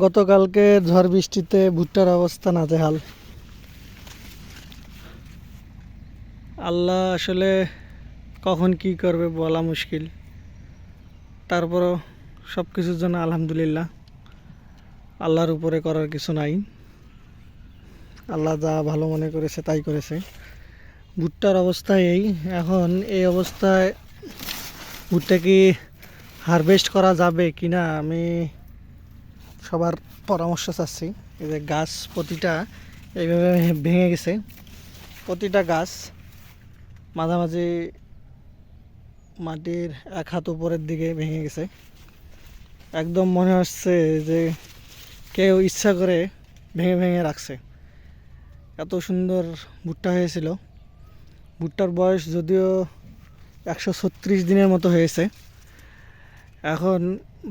গতকালকে ঝড় বৃষ্টিতে ভুট্টার অবস্থা নাজেহাল। আল্লাহ আসলে কখন কি করবে বলা মুশকিল। তারপরও সব কিছুর জন্য আলহামদুলিল্লাহ। আল্লাহর উপরে করার কিছু নাই। আল্লাহ যা ভালো মনে করেছে তাই করেছে। ভুট্টার অবস্থা এই। এখন এই অবস্থায় ভুট্টা কি হারভেস্ট করা যাবে কি না আমি সবার পরামর্শ চাচ্ছি এই যে গাছ প্রতিটা এইভাবে ভেঙে গেছে। প্রতিটা গাছ মাঝামাঝি মাটির এক হাত উপরের দিকে ভেঙে গেছে। একদম মনে হচ্ছে যে কেউ ইচ্ছা করে ভেঙে ভেঙে রাখছে। এত সুন্দর ভুট্টা হয়েছিল। ভুট্টার বয়স যদিও একশো ছত্রিশ দিনের মতো হয়েছে। এখন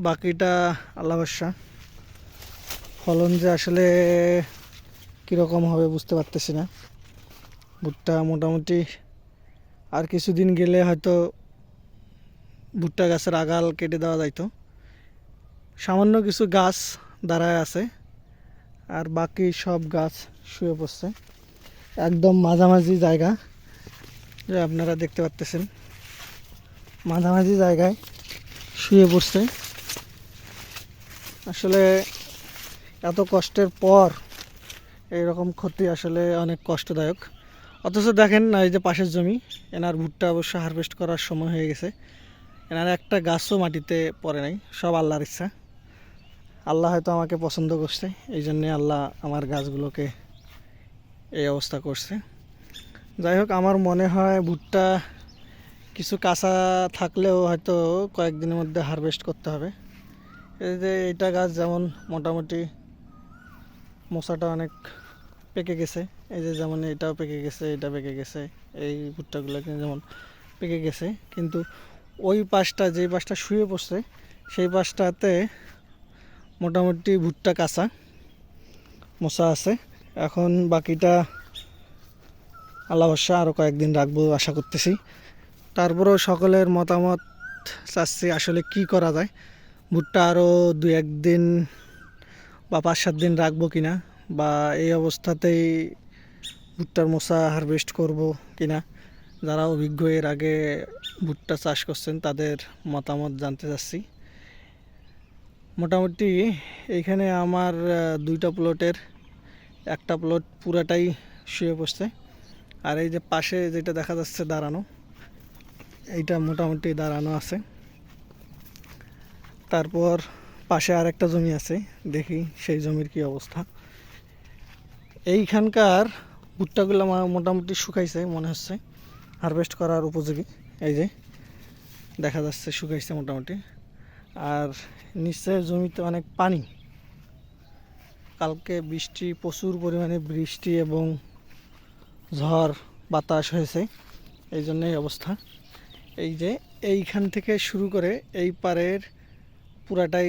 বাকিটা আল্লাহ ফলন যে আসলে কীরকম হবে বুঝতে পারতেছি না। ভুট্টা মোটামুটি আর কিছুদিন গেলে হয়তো ভুট্টা গাছের আগাল কেটে দেওয়া যাইতো। সামান্য কিছু গাছ দাঁড়ায় আছে আর বাকি সব গাছ শুয়ে পড়ছে। একদম মাঝামাঝি জায়গা, যে আপনারা দেখতে পাচ্তেছেন মাঝামাঝি জায়গায় শুয়ে পড়ছে। আসলে এত কষ্টের পর এইরকম ক্ষতি আসলে অনেক কষ্টদায়ক। অথচ দেখেন না, এই যে পাশের জমি, এনার ভুট্টা অবশ্য হারভেস্ট করার সময় হয়ে গেছে। এনার একটা গাছও মাটিতে পড়ে নাই, সব আল্লাহর ইচ্ছা। আল্লাহ হয়তো আমাকে পছন্দ করছে, এই জন্যে আল্লাহ আমার গাছগুলোকে এই অবস্থা করছে। যাই হোক, আমার মনে হয় ভুট্টা কিছু কাঁচা থাকলেও হয়তো কয়েকদিনের মধ্যে হারভেস্ট করতে হবে। এই যে এইটা গাছ যেমন মোটামুটি মশাটা অনেক পেকে গেছে। এই যে যেমন এটাও পেকে গেছে, এটা পেকে গেছে, এই ভুট্টাগুলো যেমন পেকে গেছে। কিন্তু ওই পাশটা, যেই পাশটা শুয়ে পড়ছে, সেই পাশটাতে মোটামুটি ভুট্টা, কাঁচা মশা আছে। এখন বাকিটা আল্লাহ আরও কয়েকদিন রাখব আশা করতেছি। তারপরেও সকলের মতামত চাচ্ছি আসলে কি করা যায়। ভুট্টা আরও দু একদিন বা পাঁচ সাত দিন রাখব কিনা বা এই অবস্থাতেই ভুট্টার মশা হারভেস্ট করব কিনা, যারা অভিজ্ঞ এর আগে ভুট্টা চাষ করছেন তাদের মতামত জানতে চাচ্ছি। মোটামুটি এইখানে আমার দুইটা প্লটের, একটা প্লট পুরাটাই শুয়ে পড়ছে। আর এই যে পাশে যেটা দেখা যাচ্ছে দাঁড়ানো, এইটা মোটামুটি দাঁড়ানো আছে। তারপর পাশে আর একটা জমি আছে, দেখি সেই জমির কি অবস্থা। এইখানকার ভুট্টাগুলো মোটামুটি শুকাইছে, মনে হচ্ছে। হারভেস্ট করার উপযোগী। এই যে, দেখা যাচ্ছে শুকাইছে মোটামুটি। আর নিচের জমিতে অনেক পানি। কালকে বৃষ্টি, প্রচুর পরিমাণে বৃষ্টি এবং ঝড়, বাতাস হয়েছে। এই জন্যই অবস্থা। এই যে, এইখান থেকে শুরু করে এই পারের পুরাটাই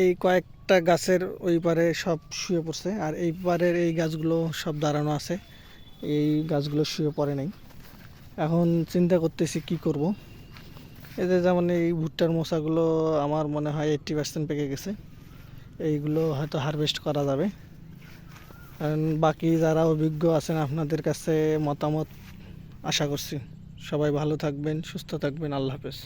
এই কয়েকটা গাছের ওই পারে সব শুয়ে পড়ছে। আর এই পারের এই গাছগুলো সব দাঁড়ানো আছে। এই গাছগুলো শুয়ে পড়ে নাই। এখন চিন্তা করতেছি কি করব। এদের যেমন এই ভুট্টার মশাগুলো আমার মনে হয় এইট্টি পার্সেন্ট পেকে গেছে। এইগুলো হয়তো হারভেস্ট করা যাবে। কারণ বাকি যারা অভিজ্ঞ আছেন, আপনাদের কাছে মতামত আশা করছি। সবাই ভালো থাকবেন, সুস্থ থাকবেন। আল্লাহ হাফেজ।